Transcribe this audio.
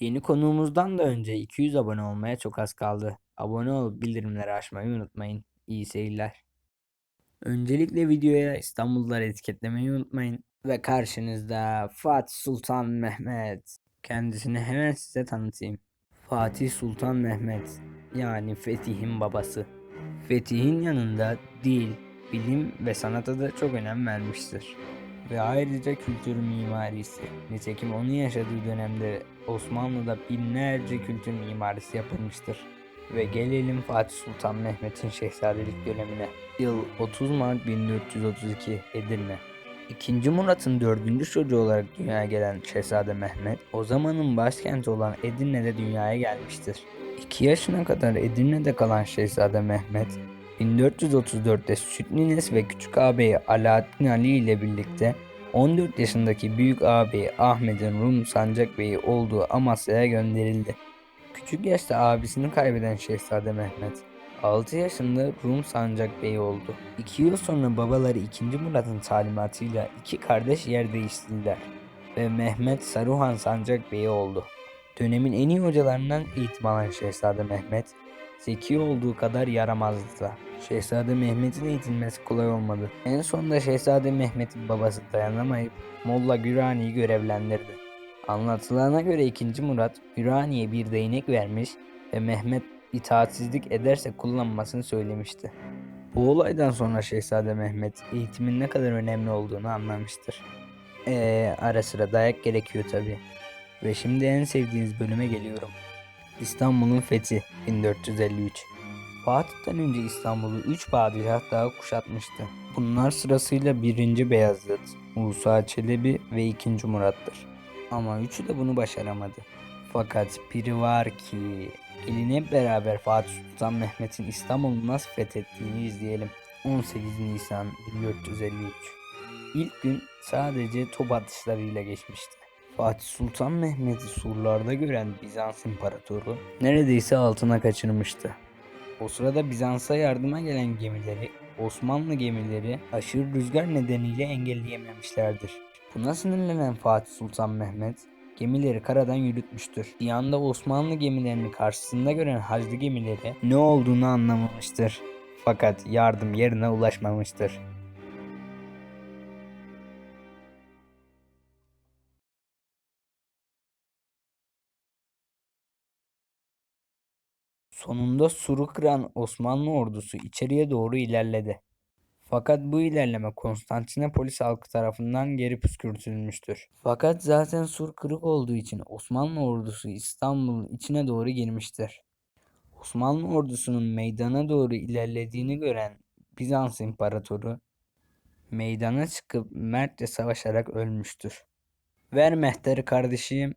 Yeni konuğumuzdan da önce 200 abone olmaya çok az kaldı. Abone olup bildirimleri açmayı unutmayın. İyi seyirler. Öncelikle videoya İstanbulluları etiketlemeyi unutmayın. Ve karşınızda Fatih Sultan Mehmet. Kendisini hemen size tanıtayım. Fatih Sultan Mehmet yani Fetih'in babası. Fetih'in yanında dil, bilim ve sanata da çok önem vermiştir. Ve ayrıca kültür mimarisi. Nitekim onun yaşadığı dönemde Osmanlı'da binlerce kültür mimarisi yapılmıştır. Ve gelelim Fatih Sultan Mehmet'in şehzadelik dönemine. Yıl 30 Mart 1432 Edirne. İkinci Murat'ın dördüncü çocuğu olarak dünyaya gelen Şehzade Mehmet, o zamanın başkenti olan Edirne'de dünyaya gelmiştir. 2 yaşına kadar Edirne'de kalan Şehzade Mehmet, 1434'te Sütnines ve küçük ağabeyi Alaaddin Ali ile birlikte 14 yaşındaki büyük ağabeyi Ahmet'in Rum Sancak Bey'i olduğu Amasya'ya gönderildi. Küçük yaşta abisini kaybeden Şehzade Mehmet, 6 yaşında Rum Sancak Bey'i oldu. 2 yıl sonra babaları 2. Murat'ın talimatıyla iki kardeş yer değiştirdiler ve Mehmet Saruhan Sancak Bey'i oldu. Dönemin en iyi hocalarından eğitim alan Şehzade Mehmet, zeki olduğu kadar yaramazdı da. Şehzade Mehmet'in eğitilmesi kolay olmadı. En sonunda Şehzade Mehmet'in babası dayanamayıp Molla Gürani'yi görevlendirdi. Anlatılana göre 2. Murat Gürani'ye bir değnek vermiş ve Mehmet itaatsizlik ederse kullanmasını söylemişti. Bu olaydan sonra Şehzade Mehmet eğitimin ne kadar önemli olduğunu anlamıştır. Eee ara sıra dayak gerekiyor tabi. Ve şimdi en sevdiğiniz bölüme geliyorum. İstanbul'un fethi 1453. Fatih'ten önce İstanbul'u 3 padişah daha kuşatmıştı. Bunlar sırasıyla 1. Beyazıt, Musa Çelebi ve 2. Murat'tır. Ama üçü de bunu başaramadı. Fakat biri var ki gelin hep beraber Fatih Sultan Mehmet'in İstanbul'u nasıl fethettiğini izleyelim. 18 Nisan 1453. İlk gün sadece top atışlarıyla geçmişti. Fatih Sultan Mehmet'i surlarda gören Bizans İmparatoru neredeyse altına kaçırmıştı. O sırada Bizans'a yardıma gelen gemileri Osmanlı gemileri aşırı rüzgar nedeniyle engelleyememişlerdir. Buna sinirlenen Fatih Sultan Mehmet gemileri karadan yürütmüştür. Bir anda Osmanlı gemilerini karşısında gören Haçlı gemileri ne olduğunu anlamamıştır. Fakat yardım yerine ulaşmamıştır. Sonunda suru kıran Osmanlı ordusu içeriye doğru ilerledi. Fakat bu ilerleme Konstantinopolis halkı tarafından geri püskürtülmüştür. Fakat zaten sur kırık olduğu için Osmanlı ordusu İstanbul'un içine doğru girmiştir. Osmanlı ordusunun meydana doğru ilerlediğini gören Bizans İmparatoru meydana çıkıp mertçe savaşarak ölmüştür. Ver mehteri kardeşim.